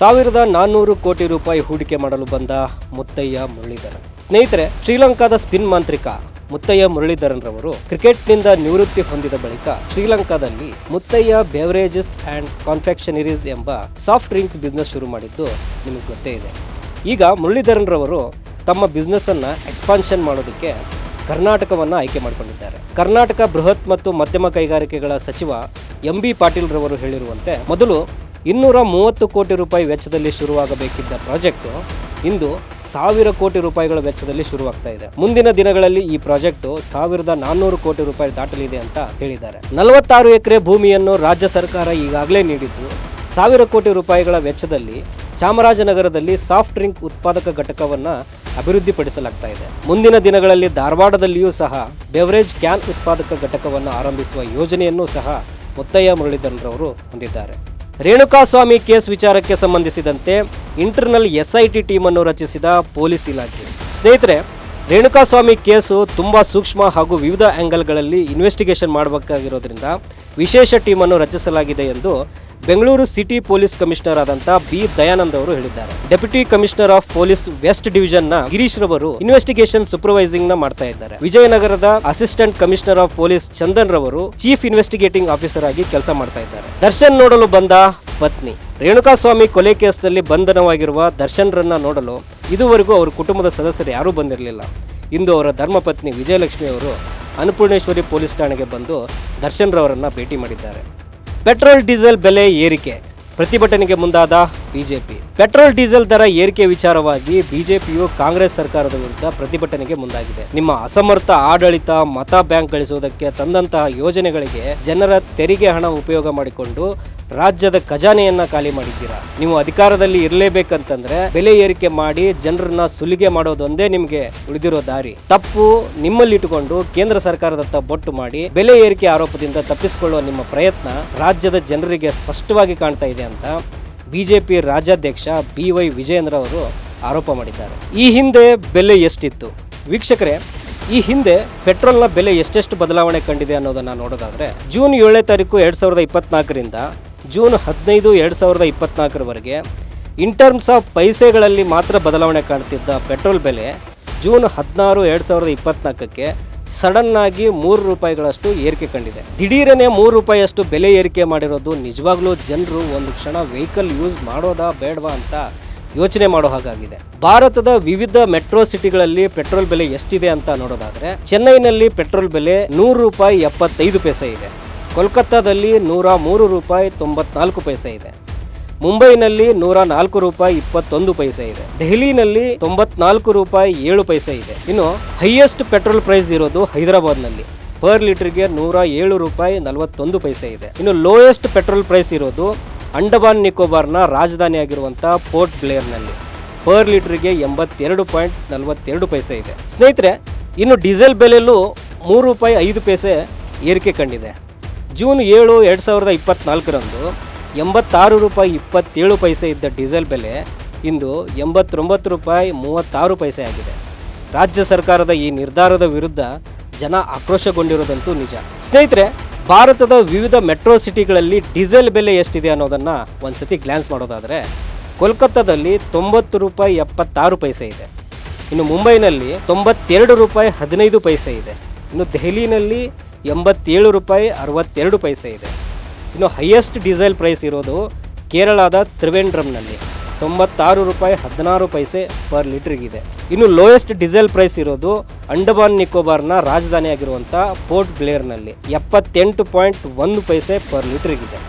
ಸಾವಿರದ ನಾನ್ನೂರು ಕೋಟಿ ರೂಪಾಯಿ ಹೂಡಿಕೆ ಮಾಡಲು ಬಂದ ಮುತ್ತಯ್ಯ ಮುರಳೀಧರನ್. ಸ್ನೇಹಿತರೆ, ಶ್ರೀಲಂಕಾದ ಸ್ಪಿನ್ ಮಾಂತ್ರಿಕ ಮುತ್ತಯ್ಯ ಮುರಳೀಧರನ್ರವರು ಕ್ರಿಕೆಟ್ನಿಂದ ನಿವೃತ್ತಿ ಹೊಂದಿದ ಬಳಿಕ ಶ್ರೀಲಂಕಾದಲ್ಲಿ ಮುತ್ತಯ್ಯ ಬೆವರೇಜಸ್ ಅಂಡ್ ಕಾನ್ಫೆಕ್ಷನರೀಸ್ ಎಂಬ ಸಾಫ್ಟ್ ಡ್ರಿಂಕ್ಸ್ ಬಿಸ್ನೆಸ್ ಶುರು ಮಾಡಿದ್ದು ನಿಮಗೆ ಗೊತ್ತೇ ಇದೆ. ಈಗ ಮುರಳೀಧರನ್ರವರು ತಮ್ಮ ಬಿಸ್ನೆಸ್ ಅನ್ನ ಎಕ್ಸ್ಪಾನ್ಷನ್ ಮಾಡೋದಕ್ಕೆ ಕರ್ನಾಟಕವನ್ನು ಆಯ್ಕೆ ಮಾಡಿಕೊಂಡಿದ್ದಾರೆ. ಕರ್ನಾಟಕ ಬೃಹತ್ ಮತ್ತು ಮಧ್ಯಮ ಕೈಗಾರಿಕೆಗಳ ಸಚಿವ ಎಂ ಬಿ ಪಾಟೀಲ್ ರವರು ಹೇಳಿರುವಂತೆ ಮೊದಲು ಇನ್ನೂರ ಮೂವತ್ತು ಕೋಟಿ ರೂಪಾಯಿ ವೆಚ್ಚದಲ್ಲಿ ಶುರುವಾಗಬೇಕಿದ್ದ ಪ್ರಾಜೆಕ್ಟು ಇಂದು ಸಾವಿರ ಕೋಟಿ ರೂಪಾಯಿಗಳ ವೆಚ್ಚದಲ್ಲಿ ಶುರುವಾಗ್ತಾ ಇದೆ. ಮುಂದಿನ ದಿನಗಳಲ್ಲಿ ಈ ಪ್ರಾಜೆಕ್ಟು ಸಾವಿರದ ನಾನ್ನೂರು ಕೋಟಿ ರೂಪಾಯಿ ದಾಟಲಿದೆ ಅಂತ ಹೇಳಿದ್ದಾರೆ. ನಲವತ್ತಾರು ಎಕರೆ ಭೂಮಿಯನ್ನು ರಾಜ್ಯ ಸರ್ಕಾರ ಈಗಾಗಲೇ ನೀಡಿದ್ದು, ಸಾವಿರ ಕೋಟಿ ರೂಪಾಯಿಗಳ ವೆಚ್ಚದಲ್ಲಿ ಚಾಮರಾಜನಗರದಲ್ಲಿ ಸಾಫ್ಟ್ ಡ್ರಿಂಕ್ ಉತ್ಪಾದಕ ಘಟಕವನ್ನು ಅಭಿವೃದ್ಧಿಪಡಿಸಲಾಗ್ತಾ ಇದೆ. ಮುಂದಿನ ದಿನಗಳಲ್ಲಿ ಧಾರವಾಡದಲ್ಲಿಯೂ ಸಹ ಬೆವರೇಜ್ ಕ್ಯಾನ್ ಉತ್ಪಾದಕ ಘಟಕವನ್ನು ಆರಂಭಿಸುವ ಯೋಜನೆಯನ್ನು ಸಹ ಮುತ್ತಯ್ಯ ಮುರಳೀಧರನ್ರವರು ಹೊಂದಿದ್ದಾರೆ. ರೇಣುಕಾಸ್ವಾಮಿ ಕೇಸ್ ವಿಚಾರಕ್ಕೆ ಸಂಬಂಧಿಸಿದಂತೆ ಇಂಟರ್ನಲ್ ಎಸ್ಐಟಿ ಅನ್ನು ರಚಿಸಿದ ಪೊಲೀಸ್ ಇಲಾಖೆ. ಸ್ನೇಹಿತರೆ, ರೇಣುಕಾಸ್ವಾಮಿ ಕೇಸು ತುಂಬ ಸೂಕ್ಷ್ಮ ಹಾಗೂ ವಿವಿಧ ಆ್ಯಂಗಲ್ಗಳಲ್ಲಿ ಇನ್ವೆಸ್ಟಿಗೇಷನ್ ಮಾಡಬೇಕಾಗಿರೋದ್ರಿಂದ ವಿಶೇಷ ಟೀಮನ್ನು ರಚಿಸಲಾಗಿದೆ ಎಂದು ಬೆಂಗಳೂರು ಸಿಟಿ ಪೊಲೀಸ್ ಕಮಿಷನರ್ ಆದಂತ ಬಿ ದಯಾನಂದ್ ಅವರು ಹೇಳಿದ್ದಾರೆ. Deputy commissioner of police west ಡಿವಿಷನ್ನ Girish ರವರು ಇನ್ವೆಸ್ಟಿಗೇಷನ್ ಸೂಪರ್ವೈಸಿಂಗ್ನ ಮಾಡ್ತಾ ಇದ್ದಾರೆ. ವಿಜಯನಗರದ assistant commissioner of police Chandan ರವರು ಚೀಫ್ ಇನ್ವೆಸ್ಟಿಗೇಟಿಂಗ್ ಆಫೀಸರ್ ಆಗಿ ಕೆಲಸ ಮಾಡ್ತಾ ಇದ್ದಾರೆ. ದರ್ಶನ್ ನೋಡಲು ಬಂದ ಪತ್ನಿ. ರೇಣುಕಾಸ್ವಾಮಿ ಕೊಲೆ ಕೇಸ್ನಲ್ಲಿ ಬಂಧನವಾಗಿರುವ ದರ್ಶನ್ ರನ್ನ ನೋಡಲು ಇದುವರೆಗೂ ಅವರ ಕುಟುಂಬದ ಸದಸ್ಯರು ಯಾರೂ ಬಂದಿರಲಿಲ್ಲ. ಇಂದು ಅವರ ಧರ್ಮಪತ್ನಿ ವಿಜಯಲಕ್ಷ್ಮಿ ಅವರು ಅನ್ನಪೂರ್ಣೇಶ್ವರಿ ಪೊಲೀಸ್ ಠಾಣೆಗೆ ಬಂದು ದರ್ಶನ್ ರವರನ್ನ ಭೇಟಿ ಮಾಡಿದ್ದಾರೆ. ಪೆಟ್ರೋಲ್ ಡೀಸೆಲ್ ಬೆಲೆ ಏರಿಕೆ. ಪ್ರತಿಭಟನೆಗೆ ಮುಂದಾದ ಬಿಜೆಪಿ. ಪೆಟ್ರೋಲ್ ಡೀಸೆಲ್ ದರ ಏರಿಕೆ ವಿಚಾರವಾಗಿ ಬಿಜೆಪಿಯು ಕಾಂಗ್ರೆಸ್ ಸರ್ಕಾರದ ವಿರುದ್ಧ ಪ್ರತಿಭಟನೆಗೆ ಮುಂದಾಗಿದೆ. ನಿಮ್ಮ ಅಸಮರ್ಥ ಆಡಳಿತ, ಮತ ಬ್ಯಾಂಕ್ ಗಳಿಸುವುದಕ್ಕೆ ತಂದಂತಹ ಯೋಜನೆಗಳಿಗೆ ಜನರ ತೆರಿಗೆ ಹಣ ಉಪಯೋಗ ಮಾಡಿಕೊಂಡು ರಾಜ್ಯದ ಖಜಾನೆಯನ್ನ ಖಾಲಿ ಮಾಡಿದ್ದೀರಾ? ನೀವು ಅಧಿಕಾರದಲ್ಲಿ ಇರಲೇಬೇಕಂತಂದ್ರೆ ಬೆಲೆ ಏರಿಕೆ ಮಾಡಿ ಜನರನ್ನ ಸುಲಿಗೆ ಮಾಡೋದೊಂದೇ ನಿಮಗೆ ಉಳಿದಿರೋ ದಾರಿ. ತಪ್ಪು ನಿಮ್ಮಲ್ಲಿ ಇಟ್ಟುಕೊಂಡು ಕೇಂದ್ರ ಸರ್ಕಾರದತ್ತ ಬೊಟ್ಟು ಮಾಡಿ ಬೆಲೆ ಏರಿಕೆ ಆರೋಪದಿಂದ ತಪ್ಪಿಸಿಕೊಳ್ಳುವ ನಿಮ್ಮ ಪ್ರಯತ್ನ ರಾಜ್ಯದ ಜನರಿಗೆ ಸ್ಪಷ್ಟವಾಗಿ ಕಾಣ್ತಾ ಇದೆ ಅಂತ ಬಿಜೆಪಿ ರಾಜ್ಯಾಧ್ಯಕ್ಷ ಬಿ ವೈ ವಿಜಯೇಂದ್ರ ಅವರು ಆರೋಪ ಮಾಡಿದ್ದಾರೆ. ಈ ಹಿಂದೆ ಬೆಲೆ ಎಷ್ಟಿತ್ತು? ವೀಕ್ಷಕರೇ, ಈ ಹಿಂದೆ ಪೆಟ್ರೋಲ್ನ ಬೆಲೆ ಎಷ್ಟೆಷ್ಟು ಬದಲಾವಣೆ ಕಂಡಿದೆ ಅನ್ನೋದನ್ನು ನೋಡೋದಾದರೆ ಜೂನ್ ಏಳನೇ ತಾರೀಕು ಎರಡು ಸಾವಿರದ ಇಪ್ಪತ್ನಾಲ್ಕರಿಂದ ಜೂನ್ ಹದಿನೈದು ಎರಡು ಸಾವಿರದ ಇಪ್ಪತ್ನಾಲ್ಕರವರೆಗೆ ಇನ್ ಟರ್ಮ್ಸ್ ಆಫ್ ಪೈಸೆಗಳಲ್ಲಿ ಮಾತ್ರ ಬದಲಾವಣೆ ಕಾಣ್ತಿದ್ದ ಪೆಟ್ರೋಲ್ ಬೆಲೆ ಜೂನ್ ಹದಿನಾರು ಎರಡು ಸಾವಿರದ ಇಪ್ಪತ್ನಾಲ್ಕಕ್ಕೆ ಸಡನ್ ಆಗಿ ಮೂರು ರೂಪಾಯಿಗಳಷ್ಟು ಏರಿಕೆ ಕಂಡಿದೆ. ದಿಢೀರನೆ ಮೂರು ರೂಪಾಯಿಯಷ್ಟು ಬೆಲೆ ಏರಿಕೆ ಮಾಡಿರೋದು ನಿಜವಾಗ್ಲೂ ಜನರು ಒಂದು ಕ್ಷಣ ವೆಹಿಕಲ್ ಯೂಸ್ ಮಾಡೋದಾ ಬೇಡವಾ ಅಂತ ಯೋಚನೆ ಮಾಡೋ ಹಾಗಾಗಿದೆ. ಭಾರತದ ವಿವಿಧ ಮೆಟ್ರೋ ಸಿಟಿಗಳಲ್ಲಿ ಪೆಟ್ರೋಲ್ ಬೆಲೆ ಎಷ್ಟಿದೆ ಅಂತ ನೋಡೋದಾದ್ರೆ, ಚೆನ್ನೈನಲ್ಲಿ ಪೆಟ್ರೋಲ್ ಬೆಲೆ ನೂರು ರೂಪಾಯಿ ಎಪ್ಪತ್ತೈದು ಪೈಸೆ ಇದೆ. ಕೋಲ್ಕತ್ತಾದಲ್ಲಿ ನೂರ ಮೂರು ರೂಪಾಯಿ ತೊಂಬತ್ನಾಲ್ಕು ಪೈಸೆ ಇದೆ. ಮುಂಬೈನಲ್ಲಿ ನೂರ ನಾಲ್ಕು ರೂಪಾಯಿ ಇಪ್ಪತ್ತೊಂದು ಪೈಸೆ ಇದೆ. ದೆಹಲಿನಲ್ಲಿ ತೊಂಬತ್ನಾಲ್ಕು ರೂಪಾಯಿ ಏಳು ಪೈಸೆ ಇದೆ. ಇನ್ನು ಹೈಯೆಸ್ಟ್ ಪೆಟ್ರೋಲ್ ಪ್ರೈಸ್ ಇರೋದು ಹೈದರಾಬಾದ್ನಲ್ಲಿ. ಪರ್ ಲೀಟರ್ಗೆ ನೂರ ಏಳು ರೂಪಾಯಿ ನಲವತ್ತೊಂದು ಪೈಸೆ ಇದೆ. ಇನ್ನು ಲೋಯೆಸ್ಟ್ ಪೆಟ್ರೋಲ್ ಪ್ರೈಸ್ ಇರೋದು ಅಂಡಮಾನ್ ನಿಕೋಬಾರ್ನ ರಾಜಧಾನಿಯಾಗಿರುವಂಥ ಪೋರ್ಟ್ ಬ್ಲೇರ್ನಲ್ಲಿ. ಪರ್ ಲೀಟರ್ಗೆ ಎಂಬತ್ತೆರಡು ಪಾಯಿಂಟ್ ನಲವತ್ತೆರಡು ಪೈಸೆ ಇದೆ. ಸ್ನೇಹಿತರೆ, ಇನ್ನು ಡೀಸೆಲ್ ಬೆಲೆಯಲ್ಲೂ ಮೂರು ರೂಪಾಯಿ ಐದು ಪೈಸೆ ಏರಿಕೆ ಕಂಡಿದೆ. ಜೂನ್ ಏಳು ಎರಡು ಸಾವಿರದ ಇಪ್ಪತ್ತ್ನಾಲ್ಕರಂದು ಎಂಬತ್ತಾರು ರೂಪಾಯಿ ಇಪ್ಪತ್ತೇಳು ಪೈಸೆ ಇದ್ದ ಡೀಸೆಲ್ ಬೆಲೆ ಇಂದು ಎಂಬತ್ತೊಂಬತ್ತು ರೂಪಾಯಿ ಮೂವತ್ತಾರು ಪೈಸೆ ಆಗಿದೆ. ರಾಜ್ಯ ಸರ್ಕಾರದ ಈ ನಿರ್ಧಾರದ ವಿರುದ್ಧ ಜನ ಆಕ್ರೋಶಗೊಂಡಿರೋದಂತೂ ನಿಜ. ಸ್ನೇಹಿತರೆ, ಭಾರತದ ವಿವಿಧ ಮೆಟ್ರೋ ಸಿಟಿಗಳಲ್ಲಿ ಡೀಸೆಲ್ ಬೆಲೆ ಎಷ್ಟಿದೆ ಅನ್ನೋದನ್ನು ಒಂದ್ಸತಿ ಗ್ಲ್ಯಾನ್ಸ್ ಮಾಡೋದಾದರೆ ಕೋಲ್ಕತ್ತಾದಲ್ಲಿ ತೊಂಬತ್ತು ರೂಪಾಯಿ ಎಪ್ಪತ್ತಾರು ಪೈಸೆ ಇದೆ. ಇನ್ನು ಮುಂಬೈನಲ್ಲಿ ತೊಂಬತ್ತೆರಡು ರೂಪಾಯಿ ಹದಿನೈದು ಪೈಸೆ ಇದೆ. ಇನ್ನು ದೆಹಲಿನಲ್ಲಿ ಎಂಬತ್ತೇಳು ರೂಪಾಯಿ ಅರವತ್ತೆರಡು ಪೈಸೆ ಇದೆ. ಇನ್ನು ಹೈಯೆಸ್ಟ್ ಡೀಸೆಲ್ ಪ್ರೈಸ್ ಇರೋದು ಕೇರಳದ ತ್ರಿವೆಂಡ್ರಮ್ನಲ್ಲಿ ತೊಂಬತ್ತಾರು ರೂಪಾಯಿ ಹದಿನಾರು ಪೈಸೆ ಪರ್ ಲೀಟ್ರಿಗಿದೆ. ಇನ್ನು ಲೋಯೆಸ್ಟ್ ಡೀಸೆಲ್ ಪ್ರೈಸ್ ಇರೋದು ಅಂಡಮಾನ್ ನಿಕೋಬಾರ್ನ ರಾಜಧಾನಿಯಾಗಿರುವಂಥ ಪೋರ್ಟ್ ಬ್ಲೇರ್ನಲ್ಲಿ ಎಪ್ಪತ್ತೆಂಟು ಪಾಯಿಂಟ್ ಒಂದು ಪೈಸೆ ಪರ್ ಲೀಟ್ರಿಗಿದೆ.